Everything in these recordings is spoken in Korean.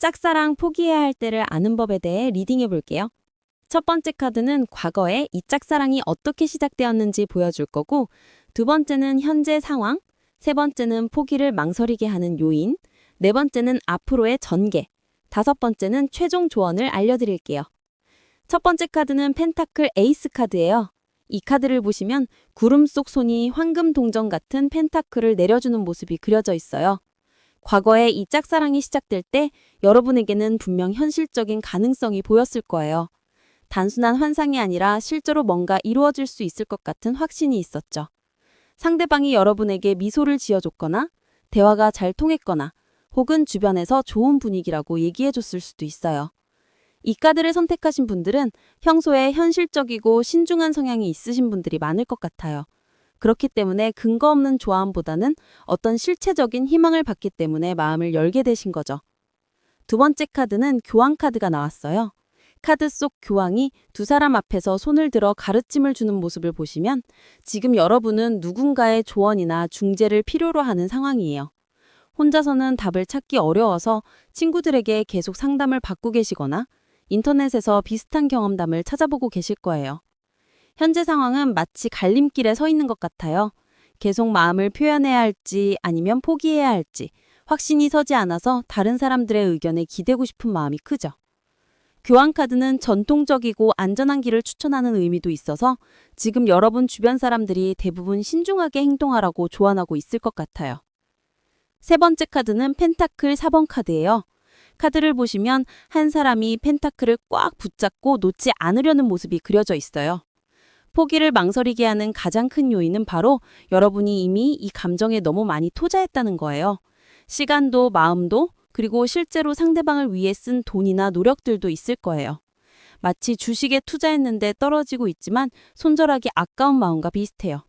짝사랑 포기해야 할 때를 아는 법에 대해 리딩해 볼게요. 첫 번째 카드는 과거에 이 짝사랑이 어떻게 시작되었는지 보여줄 거고, 두 번째는 현재 상황, 세 번째는 포기를 망설이게 하는 요인, 네 번째는 앞으로의 전개, 다섯 번째는 최종 조언을 알려드릴게요. 첫 번째 카드는 펜타클 에이스 카드예요. 이 카드를 보시면 구름 속 손이 황금 동전 같은 펜타클을 내려주는 모습이 그려져 있어요. 과거에 이 짝사랑이 시작될 때 여러분에게는 분명 현실적인 가능성이 보였을 거예요. 단순한 환상이 아니라 실제로 뭔가 이루어질 수 있을 것 같은 확신이 있었죠. 상대방이 여러분에게 미소를 지어줬거나 대화가 잘 통했거나 혹은 주변에서 좋은 분위기라고 얘기해줬을 수도 있어요. 이 카드를 선택하신 분들은 평소에 현실적이고 신중한 성향이 있으신 분들이 많을 것 같아요. 그렇기 때문에 근거 없는 좋아함보다는 어떤 실체적인 희망을 받기 때문에 마음을 열게 되신 거죠. 두 번째 카드는 교황 카드가 나왔어요. 카드 속 교황이 두 사람 앞에서 손을 들어 가르침을 주는 모습을 보시면 지금 여러분은 누군가의 조언이나 중재를 필요로 하는 상황이에요. 혼자서는 답을 찾기 어려워서 친구들에게 계속 상담을 받고 계시거나 인터넷에서 비슷한 경험담을 찾아보고 계실 거예요. 현재 상황은 마치 갈림길에 서 있는 것 같아요. 계속 마음을 표현해야 할지 아니면 포기해야 할지 확신이 서지 않아서 다른 사람들의 의견에 기대고 싶은 마음이 크죠. 교환카드는 전통적이고 안전한 길을 추천하는 의미도 있어서 지금 여러분 주변 사람들이 대부분 신중하게 행동하라고 조언하고 있을 것 같아요. 세 번째 카드는 펜타클 4번 카드예요. 카드를 보시면 한 사람이 펜타클을 꽉 붙잡고 놓지 않으려는 모습이 그려져 있어요. 포기를 망설이게 하는 가장 큰 요인은 바로 여러분이 이미 이 감정에 너무 많이 투자했다는 거예요. 시간도 마음도 그리고 실제로 상대방을 위해 쓴 돈이나 노력들도 있을 거예요. 마치 주식에 투자했는데 떨어지고 있지만 손절하기 아까운 마음과 비슷해요.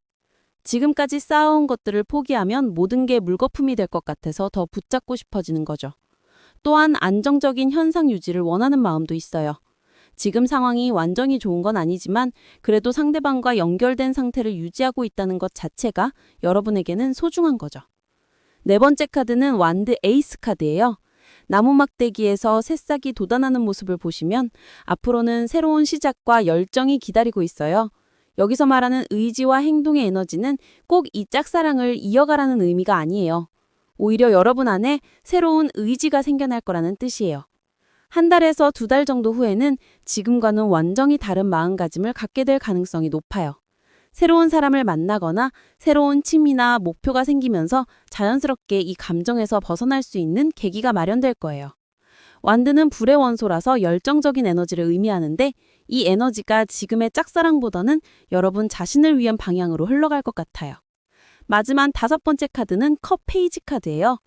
지금까지 쌓아온 것들을 포기하면 모든 게 물거품이 될 것 같아서 더 붙잡고 싶어지는 거죠. 또한 안정적인 현상 유지를 원하는 마음도 있어요. 지금 상황이 완전히 좋은 건 아니지만 그래도 상대방과 연결된 상태를 유지하고 있다는 것 자체가 여러분에게는 소중한 거죠. 네 번째 카드는 완드 에이스 카드예요. 나무 막대기에서 새싹이 돋아나는 모습을 보시면 앞으로는 새로운 시작과 열정이 기다리고 있어요. 여기서 말하는 의지와 행동의 에너지는 꼭 이 짝사랑을 이어가라는 의미가 아니에요. 오히려 여러분 안에 새로운 의지가 생겨날 거라는 뜻이에요. 한 달에서 두 달 정도 후에는 지금과는 완전히 다른 마음가짐을 갖게 될 가능성이 높아요. 새로운 사람을 만나거나 새로운 취미나 목표가 생기면서 자연스럽게 이 감정에서 벗어날 수 있는 계기가 마련될 거예요. 완드는 불의 원소라서 열정적인 에너지를 의미하는데 이 에너지가 지금의 짝사랑보다는 여러분 자신을 위한 방향으로 흘러갈 것 같아요. 마지막 다섯 번째 카드는 컵 페이지 카드예요.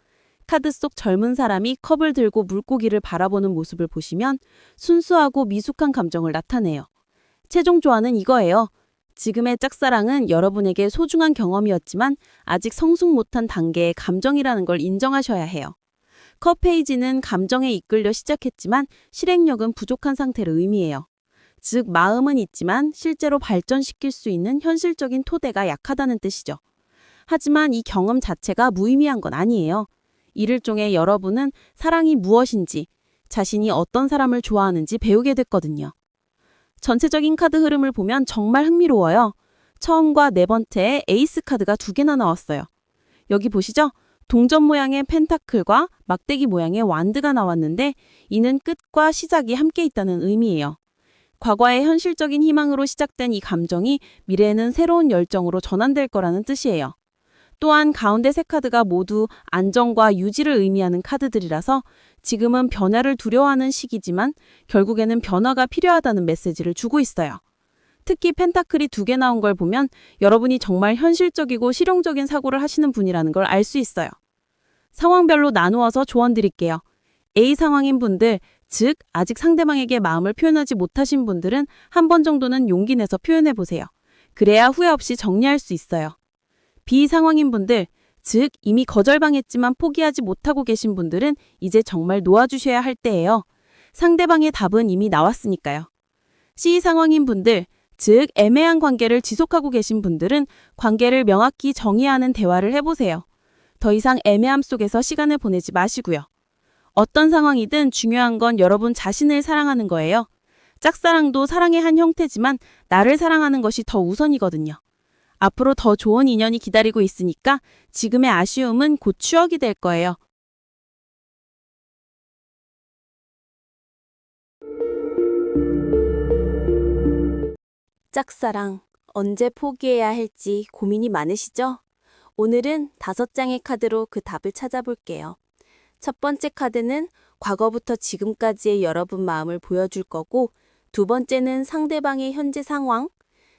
카드 속 젊은 사람이 컵을 들고 물고기를 바라보는 모습을 보시면 순수하고 미숙한 감정을 나타내요. 최종 조언은 이거예요. 지금의 짝사랑은 여러분에게 소중한 경험이었지만 아직 성숙 못한 단계의 감정이라는 걸 인정하셔야 해요. 컵 페이지는 감정에 이끌려 시작했지만 실행력은 부족한 상태를 의미해요. 즉, 마음은 있지만 실제로 발전시킬 수 있는 현실적인 토대가 약하다는 뜻이죠. 하지만 이 경험 자체가 무의미한 건 아니에요. 이를 통해 여러분은 사랑이 무엇인지, 자신이 어떤 사람을 좋아하는지 배우게 됐거든요. 전체적인 카드 흐름을 보면 정말 흥미로워요. 처음과 네 번째에 에이스 카드가 두 개나 나왔어요. 여기 보시죠? 동전 모양의 펜타클과 막대기 모양의 완드가 나왔는데 이는 끝과 시작이 함께 있다는 의미예요. 과거의 현실적인 희망으로 시작된 이 감정이 미래에는 새로운 열정으로 전환될 거라는 뜻이에요. 또한 가운데 세 카드가 모두 안정과 유지를 의미하는 카드들이라서 지금은 변화를 두려워하는 시기지만 결국에는 변화가 필요하다는 메시지를 주고 있어요. 특히 펜타클이 두 개 나온 걸 보면 여러분이 정말 현실적이고 실용적인 사고를 하시는 분이라는 걸 알 수 있어요. 상황별로 나누어서 조언 드릴게요. A 상황인 분들, 즉, 아직 상대방에게 마음을 표현하지 못하신 분들은 한 번 정도는 용기 내서 표현해 보세요. 그래야 후회 없이 정리할 수 있어요. B 상황인 분들, 즉 이미 거절당했지만 포기하지 못하고 계신 분들은 이제 정말 놓아주셔야 할 때예요. 상대방의 답은 이미 나왔으니까요. C 상황인 분들, 즉 애매한 관계를 지속하고 계신 분들은 관계를 명확히 정의하는 대화를 해보세요. 더 이상 애매함 속에서 시간을 보내지 마시고요. 어떤 상황이든 중요한 건 여러분 자신을 사랑하는 거예요. 짝사랑도 사랑의 한 형태지만 나를 사랑하는 것이 더 우선이거든요. 앞으로 더 좋은 인연이 기다리고 있으니까 지금의 아쉬움은 곧 추억이 될 거예요. 짝사랑, 언제 포기해야 할지 고민이 많으시죠? 오늘은 다섯 장의 카드로 그 답을 찾아볼게요. 첫 번째 카드는 과거부터 지금까지의 여러분 마음을 보여줄 거고, 두 번째는 상대방의 현재 상황,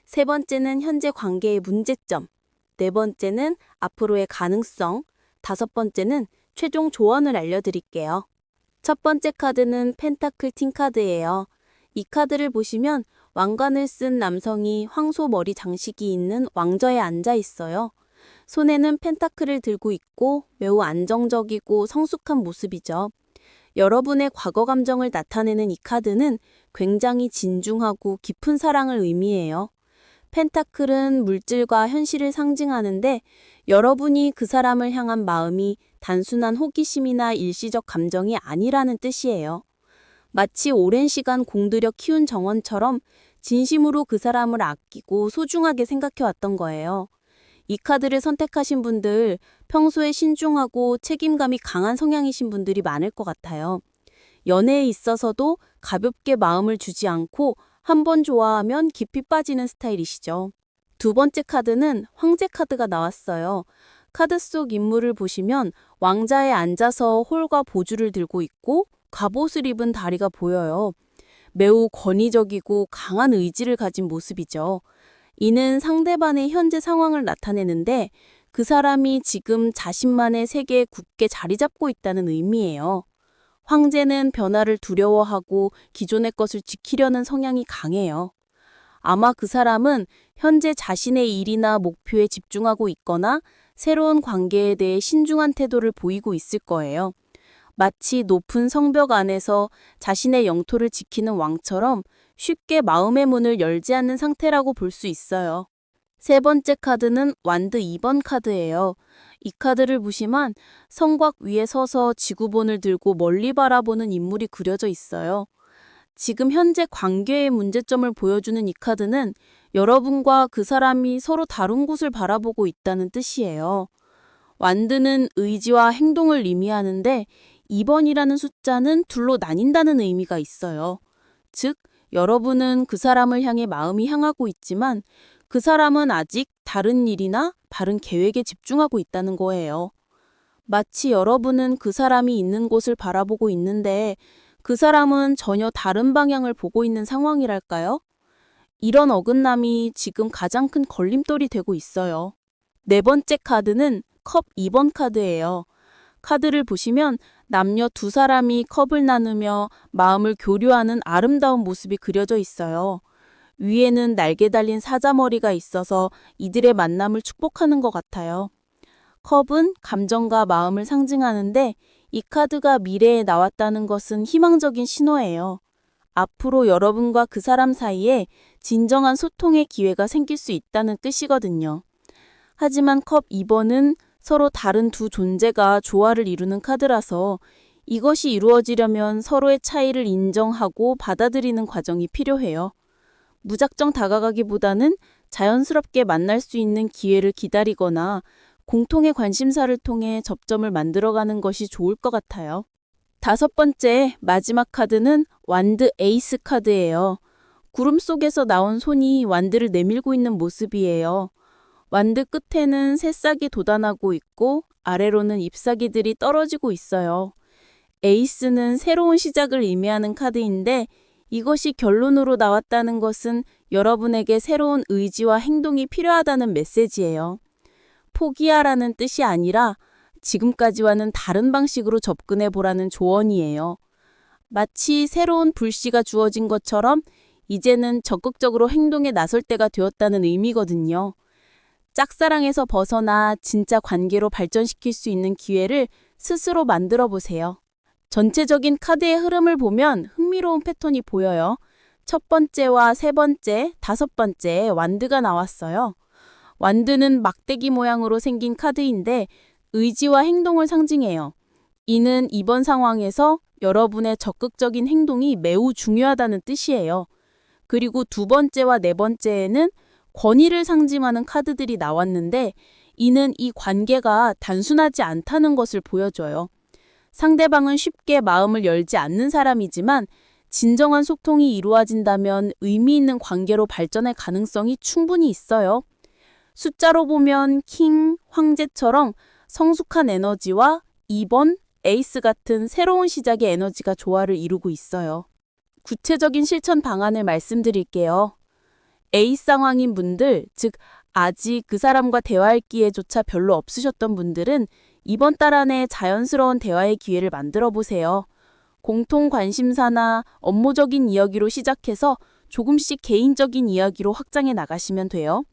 세 번째는 현재 관계의 문제점, 네 번째는 앞으로의 가능성, 다섯 번째는 최종 조언을 알려드릴게요. 첫 번째 카드는 펜타클 틴 카드예요. 이 카드를 보시면 왕관을 쓴 남성이 황소 머리 장식이 있는 왕좌에 앉아 있어요. 손에는 펜타클을 들고 있고 매우 안정적이고 성숙한 모습이죠. 여러분의 과거 감정을 나타내는 이 카드는 굉장히 진중하고 깊은 사랑을 의미해요. 펜타클은 물질과 현실을 상징하는데 여러분이 그 사람을 향한 마음이 단순한 호기심이나 일시적 감정이 아니라는 뜻이에요. 마치 오랜 시간 공들여 키운 정원처럼 진심으로 그 사람을 아끼고 소중하게 생각해왔던 거예요. 이 카드를 선택하신 분들 평소에 신중하고 책임감이 강한 성향이신 분들이 많을 것 같아요. 연애에 있어서도 가볍게 마음을 주지 않고 한 번 좋아하면 깊이 빠지는 스타일이시죠. 두 번째 카드는 황제 카드가 나왔어요. 카드 속 인물을 보시면 왕자에 앉아서 홀과 보주를 들고 있고 갑옷을 입은 다리가 보여요. 매우 권위적이고 강한 의지를 가진 모습이죠. 이는 상대방의 현재 상황을 나타내는데 그 사람이 지금 자신만의 세계에 굳게 자리 잡고 있다는 의미예요. 황제는 변화를 두려워하고 기존의 것을 지키려는 성향이 강해요. 아마 그 사람은 현재 자신의 일이나 목표에 집중하고 있거나 새로운 관계에 대해 신중한 태도를 보이고 있을 거예요. 마치 높은 성벽 안에서 자신의 영토를 지키는 왕처럼 쉽게 마음의 문을 열지 않는 상태라고 볼 수 있어요. 세 번째 카드는 완드 2번 카드예요. 이 카드를 보시면 성곽 위에 서서 지구본을 들고 멀리 바라보는 인물이 그려져 있어요. 지금 현재 관계의 문제점을 보여주는 이 카드는 여러분과 그 사람이 서로 다른 곳을 바라보고 있다는 뜻이에요. 완드는 의지와 행동을 의미하는데 2번이라는 숫자는 둘로 나뉜다는 의미가 있어요. 즉, 여러분은 그 사람을 향해 마음이 향하고 있지만 그 사람은 아직 다른 일이나 다른 계획에 집중하고 있다는 거예요. 마치 여러분은 그 사람이 있는 곳을 바라보고 있는데 그 사람은 전혀 다른 방향을 보고 있는 상황이랄까요? 이런 어긋남이 지금 가장 큰 걸림돌이 되고 있어요. 네 번째 카드는 컵 2번 카드예요. 카드를 보시면 남녀 두 사람이 컵을 나누며 마음을 교류하는 아름다운 모습이 그려져 있어요. 위에는 날개 달린 사자머리가 있어서 이들의 만남을 축복하는 것 같아요. 컵은 감정과 마음을 상징하는데 이 카드가 미래에 나왔다는 것은 희망적인 신호예요. 앞으로 여러분과 그 사람 사이에 진정한 소통의 기회가 생길 수 있다는 뜻이거든요. 하지만 컵 2번은 서로 다른 두 존재가 조화를 이루는 카드라서 이것이 이루어지려면 서로의 차이를 인정하고 받아들이는 과정이 필요해요. 무작정 다가가기보다는 자연스럽게 만날 수 있는 기회를 기다리거나 공통의 관심사를 통해 접점을 만들어가는 것이 좋을 것 같아요. 다섯 번째, 마지막 카드는 완드 에이스 카드예요. 구름 속에서 나온 손이 완드를 내밀고 있는 모습이에요. 완드 끝에는 새싹이 돋아나고 있고 아래로는 잎사귀들이 떨어지고 있어요. 에이스는 새로운 시작을 의미하는 카드인데 이것이 결론으로 나왔다는 것은 여러분에게 새로운 의지와 행동이 필요하다는 메시지예요. 포기하라는 뜻이 아니라 지금까지와는 다른 방식으로 접근해 보라는 조언이에요. 마치 새로운 불씨가 주어진 것처럼 이제는 적극적으로 행동에 나설 때가 되었다는 의미거든요. 짝사랑에서 벗어나 진짜 관계로 발전시킬 수 있는 기회를 스스로 만들어 보세요. 전체적인 카드의 흐름을 보면 흥미로운 패턴이 보여요. 첫 번째와 세 번째, 다섯 번째 완드가 나왔어요. 완드는 막대기 모양으로 생긴 카드인데 의지와 행동을 상징해요. 이는 이번 상황에서 여러분의 적극적인 행동이 매우 중요하다는 뜻이에요. 그리고 두 번째와 네 번째에는 권위를 상징하는 카드들이 나왔는데 이는 이 관계가 단순하지 않다는 것을 보여줘요. 상대방은 쉽게 마음을 열지 않는 사람이지만 진정한 소통이 이루어진다면 의미 있는 관계로 발전할 가능성이 충분히 있어요. 숫자로 보면 킹, 황제처럼 성숙한 에너지와 2번, 에이스 같은 새로운 시작의 에너지가 조화를 이루고 있어요. 구체적인 실천 방안을 말씀드릴게요. 에이스 상황인 분들, 즉, 아직 그 사람과 대화할 기회조차 별로 없으셨던 분들은 이번 달 안에 자연스러운 대화의 기회를 만들어 보세요. 공통 관심사나 업무적인 이야기로 시작해서 조금씩 개인적인 이야기로 확장해 나가시면 돼요.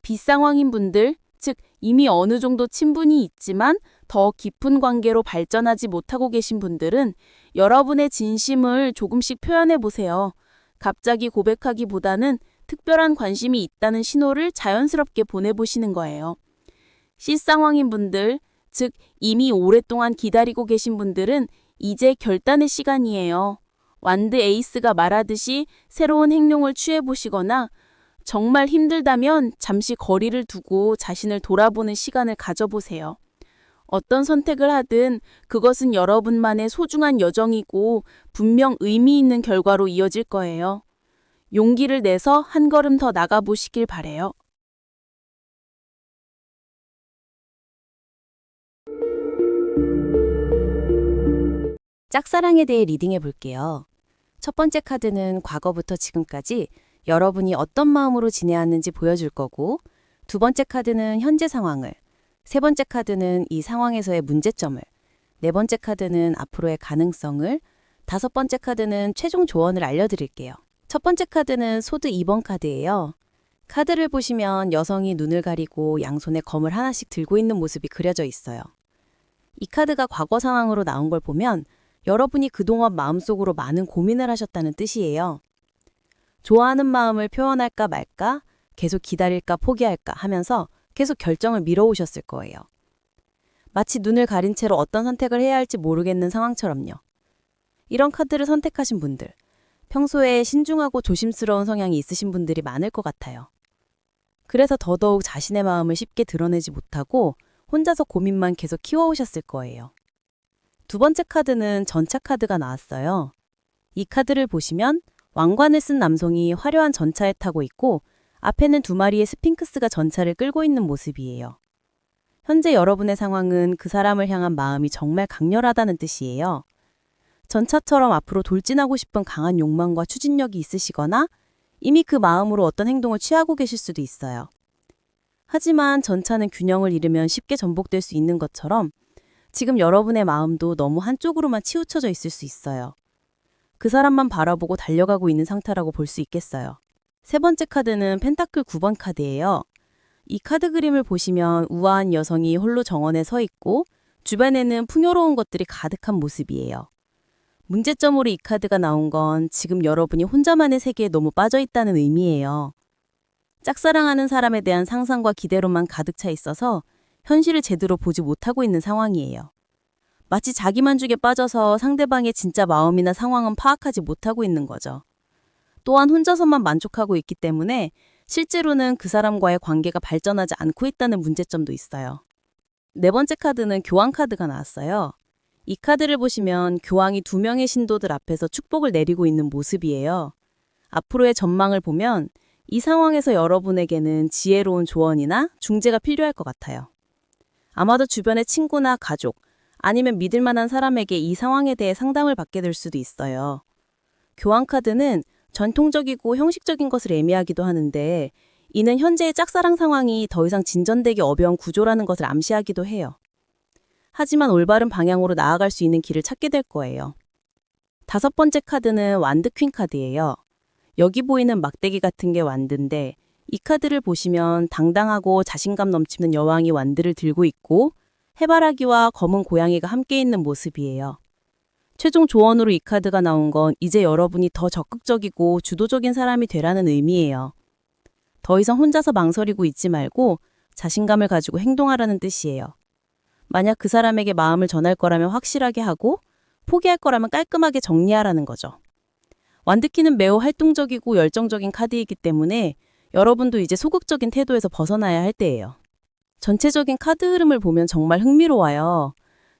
비상황인 분들, 즉 이미 어느 정도 친분이 있지만 더 깊은 관계로 발전하지 못하고 계신 분들은 여러분의 진심을 조금씩 표현해 보세요. 갑자기 고백하기보다는 특별한 관심이 있다는 신호를 자연스럽게 보내보시는 거예요. 실상황인 분들, 즉 이미 오랫동안 기다리고 계신 분들은 이제 결단의 시간이에요. 완드 에이스가 말하듯이 새로운 행동을 취해보시거나 정말 힘들다면 잠시 거리를 두고 자신을 돌아보는 시간을 가져보세요. 어떤 선택을 하든 그것은 여러분만의 소중한 여정이고 분명 의미 있는 결과로 이어질 거예요. 용기를 내서 한 걸음 더 나가보시길 바래요. 짝사랑에 대해 리딩해 볼게요. 첫 번째 카드는 과거부터 지금까지 여러분이 어떤 마음으로 지내왔는지 보여줄 거고, 두 번째 카드는 현재 상황을, 세 번째 카드는 이 상황에서의 문제점을, 네 번째 카드는 앞으로의 가능성을, 다섯 번째 카드는 최종 조언을 알려드릴게요. 첫 번째 카드는 소드 2번 카드예요. 카드를 보시면 여성이 눈을 가리고 양손에 검을 하나씩 들고 있는 모습이 그려져 있어요. 이 카드가 과거 상황으로 나온 걸 보면 여러분이 그동안 마음속으로 많은 고민을 하셨다는 뜻이에요. 좋아하는 마음을 표현할까 말까, 계속 기다릴까 포기할까 하면서 계속 결정을 미뤄오셨을 거예요. 마치 눈을 가린 채로 어떤 선택을 해야 할지 모르겠는 상황처럼요. 이런 카드를 선택하신 분들, 평소에 신중하고 조심스러운 성향이 있으신 분들이 많을 것 같아요. 그래서 더더욱 자신의 마음을 쉽게 드러내지 못하고 혼자서 고민만 계속 키워오셨을 거예요. 두 번째 카드는 전차 카드가 나왔어요. 이 카드를 보시면 왕관을 쓴 남성이 화려한 전차에 타고 있고 앞에는 두 마리의 스핑크스가 전차를 끌고 있는 모습이에요. 현재 여러분의 상황은 그 사람을 향한 마음이 정말 강렬하다는 뜻이에요. 전차처럼 앞으로 돌진하고 싶은 강한 욕망과 추진력이 있으시거나 이미 그 마음으로 어떤 행동을 취하고 계실 수도 있어요. 하지만 전차는 균형을 잃으면 쉽게 전복될 수 있는 것처럼 지금 여러분의 마음도 너무 한쪽으로만 치우쳐져 있을 수 있어요. 그 사람만 바라보고 달려가고 있는 상태라고 볼 수 있겠어요. 세 번째 카드는 펜타클 9번 카드예요. 이 카드 그림을 보시면 우아한 여성이 홀로 정원에 서 있고 주변에는 풍요로운 것들이 가득한 모습이에요. 문제점으로 이 카드가 나온 건 지금 여러분이 혼자만의 세계에 너무 빠져 있다는 의미예요. 짝사랑하는 사람에 대한 상상과 기대로만 가득 차 있어서 현실을 제대로 보지 못하고 있는 상황이에요. 마치 자기 만족에 빠져서 상대방의 진짜 마음이나 상황은 파악하지 못하고 있는 거죠. 또한 혼자서만 만족하고 있기 때문에 실제로는 그 사람과의 관계가 발전하지 않고 있다는 문제점도 있어요. 네 번째 카드는 교황 카드가 나왔어요. 이 카드를 보시면 교황이 두 명의 신도들 앞에서 축복을 내리고 있는 모습이에요. 앞으로의 전망을 보면 이 상황에서 여러분에게는 지혜로운 조언이나 중재가 필요할 것 같아요. 아마도 주변의 친구나 가족, 아니면 믿을 만한 사람에게 이 상황에 대해 상담을 받게 될 수도 있어요. 교황 카드는 전통적이고 형식적인 것을 의미하기도 하는데 이는 현재의 짝사랑 상황이 더 이상 진전되기 어려운 구조라는 것을 암시하기도 해요. 하지만 올바른 방향으로 나아갈 수 있는 길을 찾게 될 거예요. 다섯 번째 카드는 완드 퀸 카드예요. 여기 보이는 막대기 같은 게 완드인데 이 카드를 보시면 당당하고 자신감 넘치는 여왕이 완드를 들고 있고 해바라기와 검은 고양이가 함께 있는 모습이에요. 최종 조언으로 이 카드가 나온 건 이제 여러분이 더 적극적이고 주도적인 사람이 되라는 의미예요. 더 이상 혼자서 망설이고 있지 말고 자신감을 가지고 행동하라는 뜻이에요. 만약 그 사람에게 마음을 전할 거라면 확실하게 하고 포기할 거라면 깔끔하게 정리하라는 거죠. 완드키는 매우 활동적이고 열정적인 카드이기 때문에 여러분도 이제 소극적인 태도에서 벗어나야 할 때예요. 전체적인 카드 흐름을 보면 정말 흥미로워요.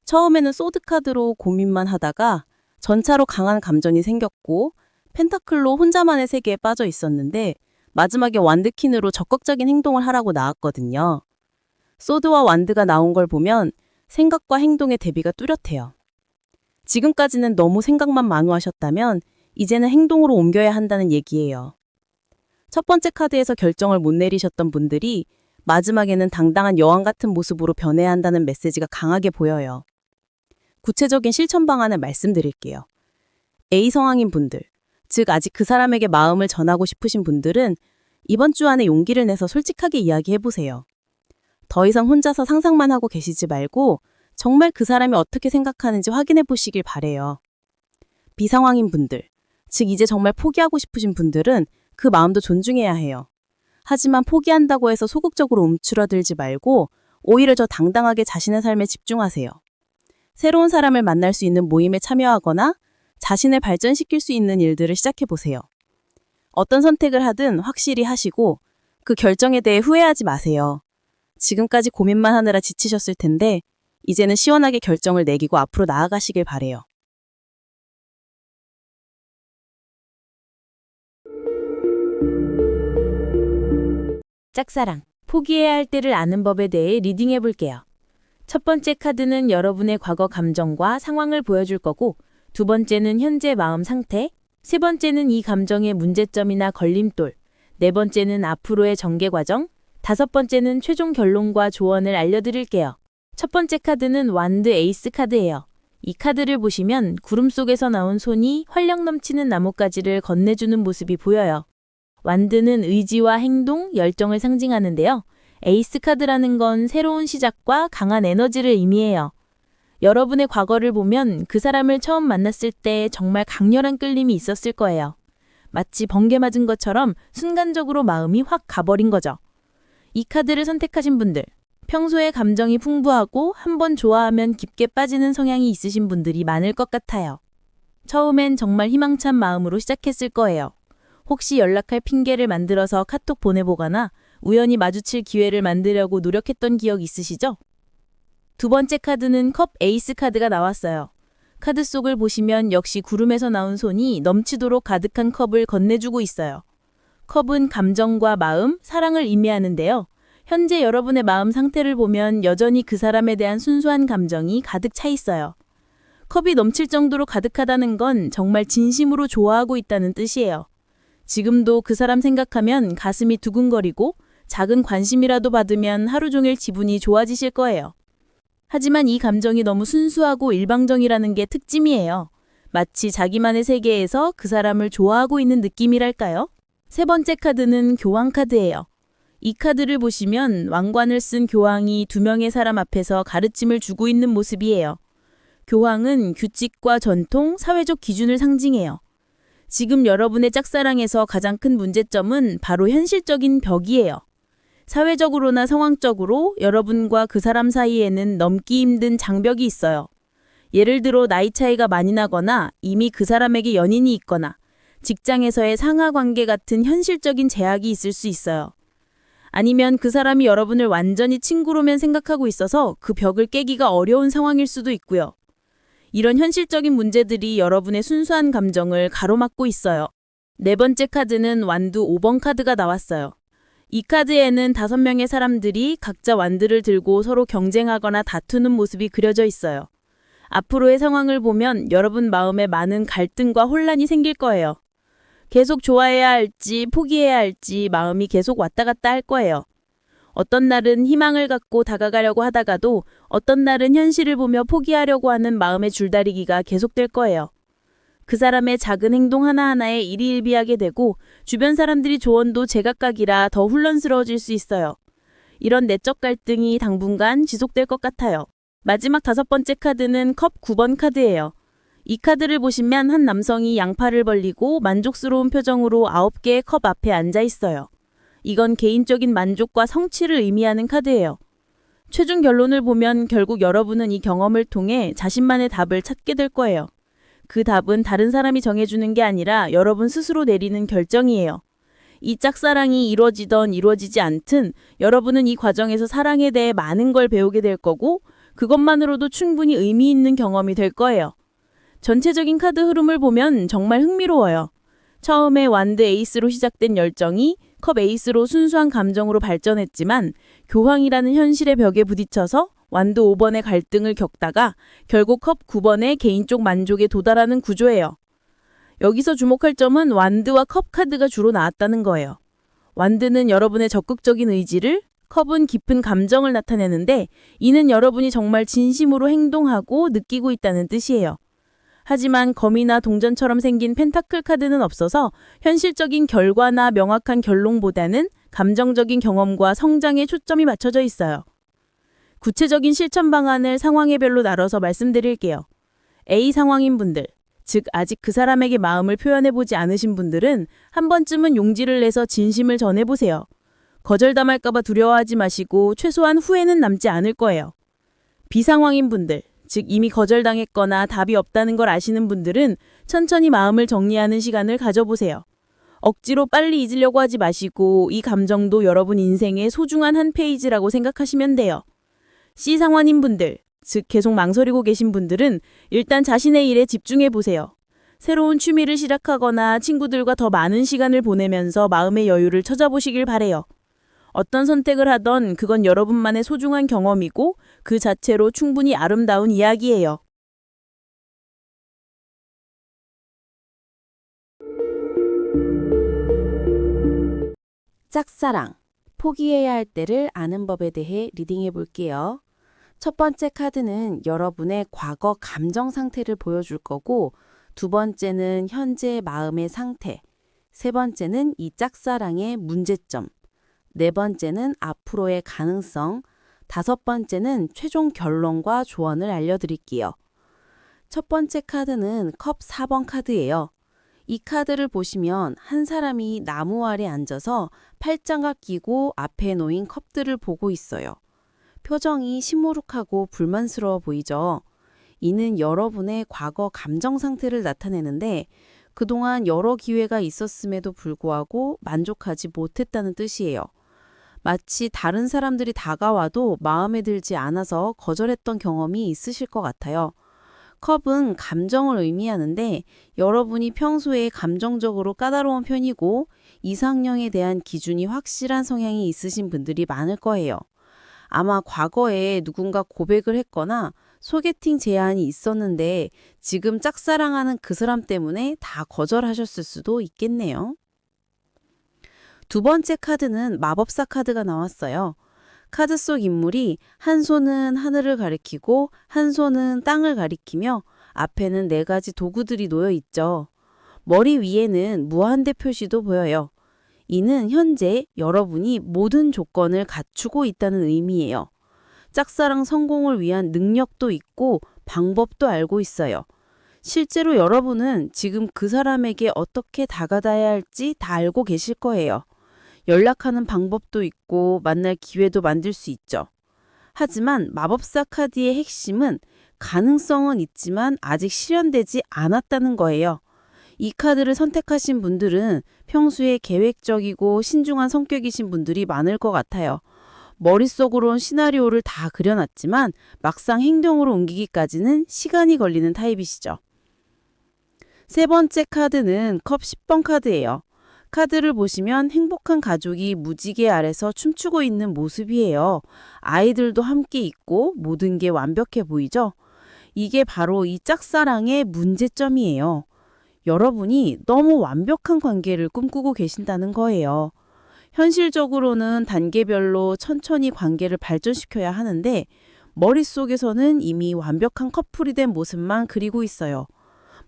처음에는 소드 카드로 고민만 하다가 전차로 강한 감정이 생겼고 펜타클로 혼자만의 세계에 빠져 있었는데 마지막에 완드킨으로 적극적인 행동을 하라고 나왔거든요. 소드와 완드가 나온 걸 보면 생각과 행동의 대비가 뚜렷해요. 지금까지는 너무 생각만 만우하셨다면 이제는 행동으로 옮겨야 한다는 얘기예요. 첫 번째 카드에서 결정을 못 내리셨던 분들이 마지막에는 당당한 여왕 같은 모습으로 변해야 한다는 메시지가 강하게 보여요. 구체적인 실천 방안을 말씀드릴게요. A 성향인 분들, 즉 아직 그 사람에게 마음을 전하고 싶으신 분들은 이번 주 안에 용기를 내서 솔직하게 이야기해 보세요. 더 이상 혼자서 상상만 하고 계시지 말고 정말 그 사람이 어떻게 생각하는지 확인해 보시길 바래요. 비상황인 분들, 즉 이제 정말 포기하고 싶으신 분들은 그 마음도 존중해야 해요. 하지만 포기한다고 해서 소극적으로 움츠러들지 말고 오히려 더 당당하게 자신의 삶에 집중하세요. 새로운 사람을 만날 수 있는 모임에 참여하거나 자신을 발전시킬 수 있는 일들을 시작해 보세요. 어떤 선택을 하든 확실히 하시고 그 결정에 대해 후회하지 마세요. 지금까지 고민만 하느라 지치셨을 텐데 이제는 시원하게 결정을 내기고 앞으로 나아가시길 바래요. 짝사랑, 포기해야 할 때를 아는 법에 대해 리딩해 볼게요. 첫 번째 카드는 여러분의 과거 감정과 상황을 보여줄 거고, 두 번째는 현재 마음 상태, 세 번째는 이 감정의 문제점이나 걸림돌, 네 번째는 앞으로의 전개 과정, 다섯 번째는 최종 결론과 조언을 알려드릴게요. 첫 번째 카드는 완드 에이스 카드예요. 이 카드를 보시면 구름 속에서 나온 손이 활력 넘치는 나뭇가지를 건네주는 모습이 보여요. 완드는 의지와 행동, 열정을 상징하는데요. 에이스 카드라는 건 새로운 시작과 강한 에너지를 의미해요. 여러분의 과거를 보면 그 사람을 처음 만났을 때 정말 강렬한 끌림이 있었을 거예요. 마치 번개 맞은 것처럼 순간적으로 마음이 확 가버린 거죠. 이 카드를 선택하신 분들, 평소에 감정이 풍부하고 한 번 좋아하면 깊게 빠지는 성향이 있으신 분들이 많을 것 같아요. 처음엔 정말 희망찬 마음으로 시작했을 거예요. 혹시 연락할 핑계를 만들어서 카톡 보내보거나 우연히 마주칠 기회를 만들려고 노력했던 기억 있으시죠? 두 번째 카드는 컵 에이스 카드가 나왔어요. 카드 속을 보시면 역시 구름에서 나온 손이 넘치도록 가득한 컵을 건네주고 있어요. 컵은 감정과 마음, 사랑을 의미하는데요. 현재 여러분의 마음 상태를 보면 여전히 그 사람에 대한 순수한 감정이 가득 차 있어요. 컵이 넘칠 정도로 가득하다는 건 정말 진심으로 좋아하고 있다는 뜻이에요. 지금도 그 사람 생각하면 가슴이 두근거리고 작은 관심이라도 받으면 하루 종일 기분이 좋아지실 거예요. 하지만 이 감정이 너무 순수하고 일방적이라는 게 특징이에요. 마치 자기만의 세계에서 그 사람을 좋아하고 있는 느낌이랄까요? 세 번째 카드는 교황 카드예요. 이 카드를 보시면 왕관을 쓴 교황이 두 명의 사람 앞에서 가르침을 주고 있는 모습이에요. 교황은 규칙과 전통, 사회적 기준을 상징해요. 지금 여러분의 짝사랑에서 가장 큰 문제점은 바로 현실적인 벽이에요. 사회적으로나 상황적으로 여러분과 그 사람 사이에는 넘기 힘든 장벽이 있어요. 예를 들어 나이 차이가 많이 나거나 이미 그 사람에게 연인이 있거나 직장에서의 상하 관계 같은 현실적인 제약이 있을 수 있어요. 아니면 그 사람이 여러분을 완전히 친구로만 생각하고 있어서 그 벽을 깨기가 어려운 상황일 수도 있고요. 이런 현실적인 문제들이 여러분의 순수한 감정을 가로막고 있어요. 네 번째 카드는 완두 5번 카드가 나왔어요. 이 카드에는 다섯 명의 사람들이 각자 완드를 들고 서로 경쟁하거나 다투는 모습이 그려져 있어요. 앞으로의 상황을 보면 여러분 마음에 많은 갈등과 혼란이 생길 거예요. 계속 좋아해야 할지 포기해야 할지 마음이 계속 왔다 갔다 할 거예요. 어떤 날은 희망을 갖고 다가가려고 하다가도 어떤 날은 현실을 보며 포기하려고 하는 마음의 줄다리기가 계속될 거예요. 그 사람의 작은 행동 하나하나에 일희일비하게 되고 주변 사람들이 조언도 제각각이라 더 혼란스러워질 수 있어요. 이런 내적 갈등이 당분간 지속될 것 같아요. 마지막 다섯 번째 카드는 컵 9번 카드예요. 이 카드를 보시면 한 남성이 양팔을 벌리고 만족스러운 표정으로 아홉 개의 컵 앞에 앉아 있어요. 이건 개인적인 만족과 성취를 의미하는 카드예요. 최종 결론을 보면 결국 여러분은 이 경험을 통해 자신만의 답을 찾게 될 거예요. 그 답은 다른 사람이 정해주는 게 아니라 여러분 스스로 내리는 결정이에요. 이 짝사랑이 이루어지던 이루어지지 않든 여러분은 이 과정에서 사랑에 대해 많은 걸 배우게 될 거고 그것만으로도 충분히 의미 있는 경험이 될 거예요. 전체적인 카드 흐름을 보면 정말 흥미로워요. 처음에 완드 에이스로 시작된 열정이 컵 에이스로 순수한 감정으로 발전했지만 교황이라는 현실의 벽에 부딪혀서 완드 5번의 갈등을 겪다가 결국 컵 9번의 개인적 만족에 도달하는 구조예요. 여기서 주목할 점은 완드와 컵 카드가 주로 나왔다는 거예요. 완드는 여러분의 적극적인 의지를, 컵은 깊은 감정을 나타내는데 이는 여러분이 정말 진심으로 행동하고 느끼고 있다는 뜻이에요. 하지만 검이나 동전처럼 생긴 펜타클 카드는 없어서 현실적인 결과나 명확한 결론보다는 감정적인 경험과 성장에 초점이 맞춰져 있어요. 구체적인 실천 방안을 상황별로 나눠서 말씀드릴게요. A 상황인 분들, 즉 아직 그 사람에게 마음을 표현해 보지 않으신 분들은 한 번쯤은 용기를 내서 진심을 전해 보세요. 거절당할까봐 두려워하지 마시고 최소한 후회는 남지 않을 거예요. B 상황인 분들, 즉 이미 거절당했거나 답이 없다는 걸 아시는 분들은 천천히 마음을 정리하는 시간을 가져보세요. 억지로 빨리 잊으려고 하지 마시고 이 감정도 여러분 인생의 소중한 한 페이지라고 생각하시면 돼요. C 상황인 분들, 즉 계속 망설이고 계신 분들은 일단 자신의 일에 집중해 보세요. 새로운 취미를 시작하거나 친구들과 더 많은 시간을 보내면서 마음의 여유를 찾아보시길 바래요. 어떤 선택을 하던 그건 여러분만의 소중한 경험이고 그 자체로 충분히 아름다운 이야기예요. 짝사랑, 포기해야 할 때를 아는 법에 대해 리딩해 볼게요. 첫 번째 카드는 여러분의 과거 감정 상태를 보여줄 거고, 두 번째는 현재의 마음의 상태, 세 번째는 이 짝사랑의 문제점, 네 번째는 앞으로의 가능성, 다섯 번째는 최종 결론과 조언을 알려드릴게요. 첫 번째 카드는 컵 4번 카드예요. 이 카드를 보시면 한 사람이 나무 아래 앉아서 팔짱을 끼고 앞에 놓인 컵들을 보고 있어요. 표정이 시무룩하고 불만스러워 보이죠? 이는 여러분의 과거 감정 상태를 나타내는데 그동안 여러 기회가 있었음에도 불구하고 만족하지 못했다는 뜻이에요. 마치 다른 사람들이 다가와도 마음에 들지 않아서 거절했던 경험이 있으실 것 같아요. 컵은 감정을 의미하는데 여러분이 평소에 감정적으로 까다로운 편이고 이상형에 대한 기준이 확실한 성향이 있으신 분들이 많을 거예요. 아마 과거에 누군가 고백을 했거나 소개팅 제안이 있었는데 지금 짝사랑하는 그 사람 때문에 다 거절하셨을 수도 있겠네요. 두 번째 카드는 마법사 카드가 나왔어요. 카드 속 인물이 한 손은 하늘을 가리키고 한 손은 땅을 가리키며 앞에는 네 가지 도구들이 놓여 있죠. 머리 위에는 무한대 표시도 보여요. 이는 현재 여러분이 모든 조건을 갖추고 있다는 의미예요. 짝사랑 성공을 위한 능력도 있고 방법도 알고 있어요. 실제로 여러분은 지금 그 사람에게 어떻게 다가가야 할지 다 알고 계실 거예요. 연락하는 방법도 있고 만날 기회도 만들 수 있죠. 하지만 마법사 카드의 핵심은 가능성은 있지만 아직 실현되지 않았다는 거예요. 이 카드를 선택하신 분들은 평소에 계획적이고 신중한 성격이신 분들이 많을 것 같아요. 머릿속으론 시나리오를 다 그려놨지만 막상 행동으로 옮기기까지는 시간이 걸리는 타입이시죠. 세 번째 카드는 컵 10번 카드예요. 카드를 보시면 행복한 가족이 무지개 아래서 춤추고 있는 모습이에요. 아이들도 함께 있고 모든 게 완벽해 보이죠? 이게 바로 이 짝사랑의 문제점이에요. 여러분이 너무 완벽한 관계를 꿈꾸고 계신다는 거예요. 현실적으로는 단계별로 천천히 관계를 발전시켜야 하는데 머릿속에서는 이미 완벽한 커플이 된 모습만 그리고 있어요.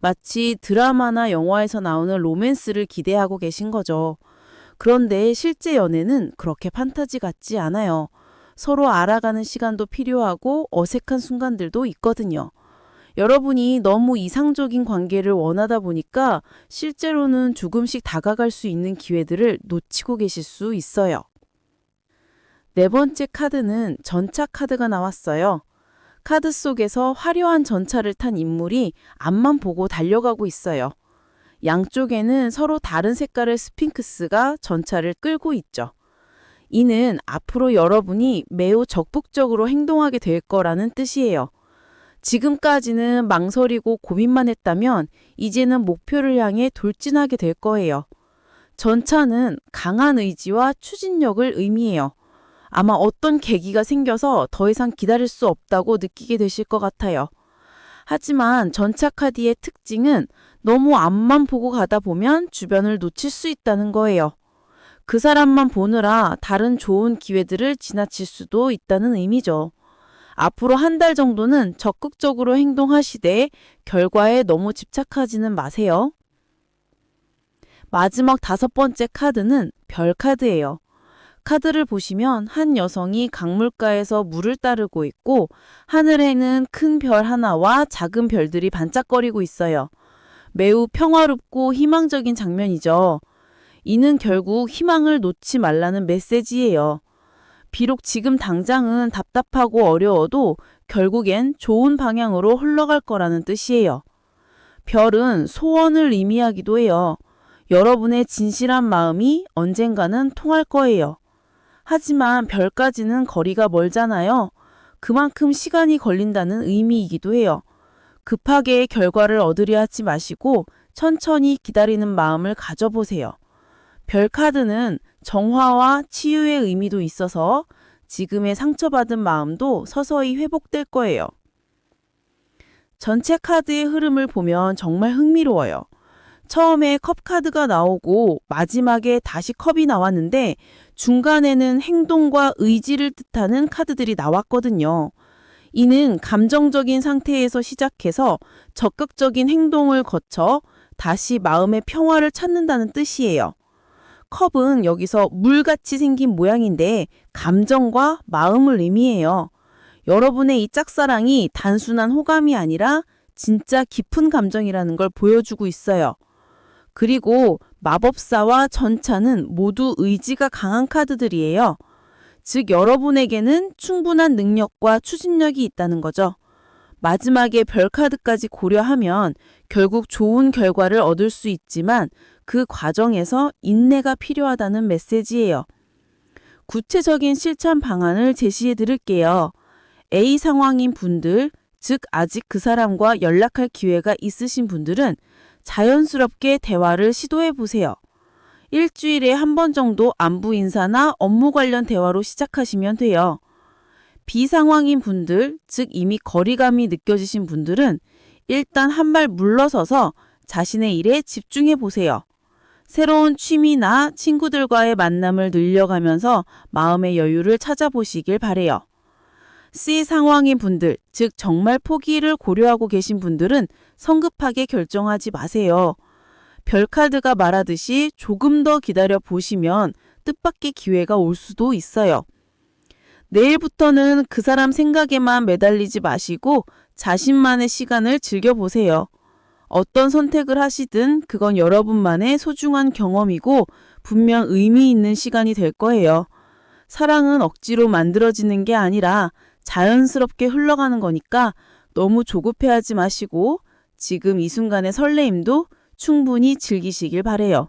마치 드라마나 영화에서 나오는 로맨스를 기대하고 계신 거죠. 그런데 실제 연애는 그렇게 판타지 같지 않아요. 서로 알아가는 시간도 필요하고 어색한 순간들도 있거든요. 여러분이 너무 이상적인 관계를 원하다 보니까 실제로는 조금씩 다가갈 수 있는 기회들을 놓치고 계실 수 있어요. 네 번째 카드는 전차 카드가 나왔어요. 카드 속에서 화려한 전차를 탄 인물이 앞만 보고 달려가고 있어요. 양쪽에는 서로 다른 색깔의 스핑크스가 전차를 끌고 있죠. 이는 앞으로 여러분이 매우 적극적으로 행동하게 될 거라는 뜻이에요. 지금까지는 망설이고 고민만 했다면 이제는 목표를 향해 돌진하게 될 거예요. 전차는 강한 의지와 추진력을 의미해요. 아마 어떤 계기가 생겨서 더 이상 기다릴 수 없다고 느끼게 되실 것 같아요. 하지만 전차 카드의 특징은 너무 앞만 보고 가다 보면 주변을 놓칠 수 있다는 거예요. 그 사람만 보느라 다른 좋은 기회들을 지나칠 수도 있다는 의미죠. 앞으로 한 달 정도는 적극적으로 행동하시되 결과에 너무 집착하지는 마세요. 마지막 다섯 번째 카드는 별 카드예요. 카드를 보시면 한 여성이 강물가에서 물을 따르고 있고 하늘에는 큰 별 하나와 작은 별들이 반짝거리고 있어요. 매우 평화롭고 희망적인 장면이죠. 이는 결국 희망을 놓지 말라는 메시지예요. 비록 지금 당장은 답답하고 어려워도 결국엔 좋은 방향으로 흘러갈 거라는 뜻이에요. 별은 소원을 의미하기도 해요. 여러분의 진실한 마음이 언젠가는 통할 거예요. 하지만 별까지는 거리가 멀잖아요. 그만큼 시간이 걸린다는 의미이기도 해요. 급하게 결과를 얻으려 하지 마시고 천천히 기다리는 마음을 가져보세요. 별 카드는 정화와 치유의 의미도 있어서 지금의 상처받은 마음도 서서히 회복될 거예요. 전체 카드의 흐름을 보면 정말 흥미로워요. 처음에 컵 카드가 나오고 마지막에 다시 컵이 나왔는데 중간에는 행동과 의지를 뜻하는 카드들이 나왔거든요. 이는 감정적인 상태에서 시작해서 적극적인 행동을 거쳐 다시 마음의 평화를 찾는다는 뜻이에요. 컵은 여기서 물같이 생긴 모양인데 감정과 마음을 의미해요. 여러분의 이 짝사랑이 단순한 호감이 아니라 진짜 깊은 감정이라는 걸 보여주고 있어요. 그리고 마법사와 전차는 모두 의지가 강한 카드들이에요. 즉, 여러분에게는 충분한 능력과 추진력이 있다는 거죠. 마지막에 별 카드까지 고려하면 결국 좋은 결과를 얻을 수 있지만 그 과정에서 인내가 필요하다는 메시지예요. 구체적인 실천 방안을 제시해 드릴게요. A 상황인 분들, 즉 아직 그 사람과 연락할 기회가 있으신 분들은 자연스럽게 대화를 시도해 보세요. 일주일에 한 번 정도 안부 인사나 업무 관련 대화로 시작하시면 돼요. 비상황인 분들, 즉 이미 거리감이 느껴지신 분들은 일단 한 발 물러서서 자신의 일에 집중해 보세요. 새로운 취미나 친구들과의 만남을 늘려가면서 마음의 여유를 찾아보시길 바래요. C 상황인 분들, 즉 정말 포기를 고려하고 계신 분들은 성급하게 결정하지 마세요. 별카드가 말하듯이 조금 더 기다려 보시면 뜻밖의 기회가 올 수도 있어요. 내일부터는 그 사람 생각에만 매달리지 마시고 자신만의 시간을 즐겨보세요. 어떤 선택을 하시든 그건 여러분만의 소중한 경험이고 분명 의미 있는 시간이 될 거예요. 사랑은 억지로 만들어지는 게 아니라 자연스럽게 흘러가는 거니까 너무 조급해하지 마시고 지금 이 순간의 설레임도 충분히 즐기시길 바래요.